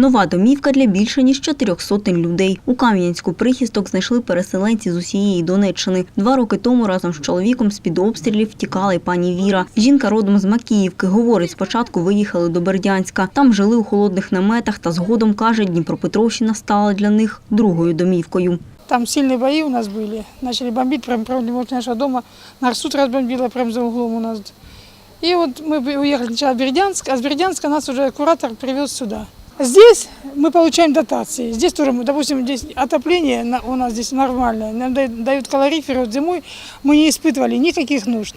Нова домівка для більше ніж чотирьох сотень людей. У Кам'янську прихисток знайшли переселенці з усієї Донеччини. Два роки тому разом з чоловіком з-під обстрілів втікала й пані Віра. Жінка родом з Макіївки. Говорить, спочатку виїхали до Бердянська. Там жили у холодних наметах та згодом, каже, Дніпропетровщина стала для них другою домівкою. Там сильные бои у нас были. Начали бомбить прямо против нашего дома. Нарсуд разбомбила прямо за углом у нас. И вот мы бы уехали сначала в Бердянск, а с Бердянска нас уже куратор привез сюда. Здесь мы получаем дотации. Здесь тоже, мы, допустим, здесь отопление на- у нас здесь нормальное. Нам дают- дают калориферы. Вот зимой мы не испытывали никаких нужд.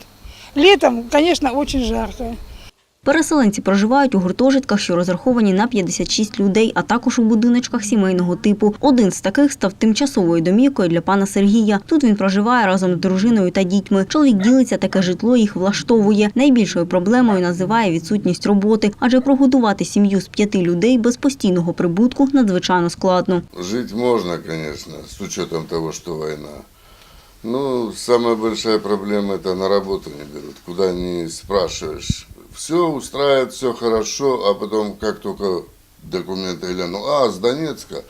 Летом, конечно, очень жарко. Переселенці проживають у гуртожитках, що розраховані на 56 людей, а також у будиночках сімейного типу. Один з таких став тимчасовою домівкою для пана Сергія. Тут він проживає разом з дружиною та дітьми. Чоловік ділиться, таке житло їх влаштовує. Найбільшою проблемою називає відсутність роботи, адже прогодувати сім'ю з п'яти людей без постійного прибутку надзвичайно складно. Жить можно, конечно, с учетом того, что война. Но самая большая проблема это на работу не берут, куда не спрашиваешь. Все устраивает, все хорошо, а потом как только документы глянул, а, с Донецка,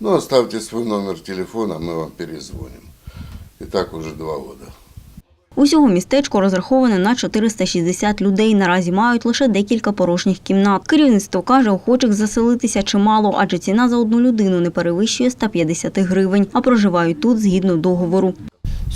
ну оставьте свой номер телефона, мы вам перезвоним. И так уже два года. Усього містечко розраховане на 460 людей. Наразі мають лише декілька порожніх кімнат. Керівництво каже, охочих заселитися чимало, адже ціна за одну людину не перевищує 150 гривень, а проживають тут згідно договору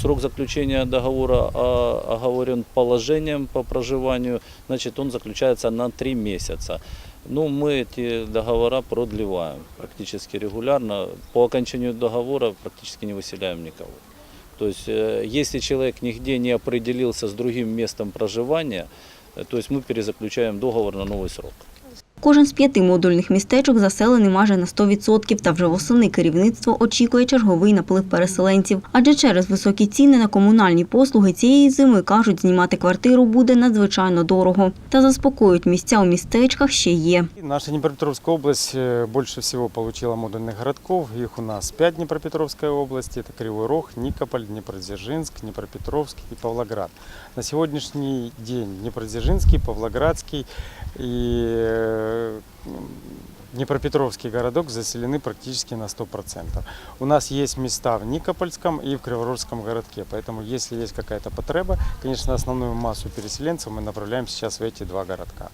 Срок заключения договора а, оговорен положением по проживанию, значит, он заключается на три месяца. Ну, мы эти договора продлеваем практически регулярно. По окончанию договора практически не выселяем никого. То есть, э, если человек нигде не определился с другим местом проживания, э, то есть мы перезаключаем договор на новый срок. Кожен з п'яти модульних містечок заселений майже на 100%, та вже восени керівництво очікує черговий наплив переселенців. Адже через високі ціни на комунальні послуги цієї зими, кажуть, знімати квартиру буде надзвичайно дорого. Та заспокоюють місця у містечках ще є. Наша Днепропетровская область э, больше всего получила модульных городков. Их у нас 5 в Днепропетровской области. Это Кривой Рог, Никополь, Днепродзержинск, Днепропетровск и Павлоград. На сегодняшний день Днепродзержинский, Павлоградский и э, Днепропетровский городок заселены практически на 100%. У нас есть места в Никопольском и в Криворожском городке, поэтому если есть какая-то потреба, конечно, основную массу переселенцев мы направляем сейчас в эти два городка.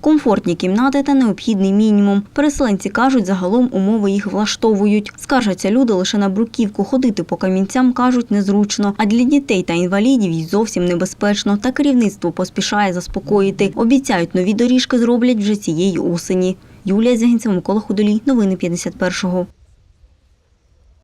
Комфортні кімнати та необхідний мінімум. Переселенці кажуть, загалом умови їх влаштовують. Скаржаться люди лише на бруківку. Ходити по камінцям кажуть незручно. А для дітей та інвалідів й зовсім небезпечно. Та керівництво поспішає заспокоїти. Обіцяють, нові доріжки зроблять вже цієї осені. Юлія Зягінцева, Микола Худолій. Новини 51-го.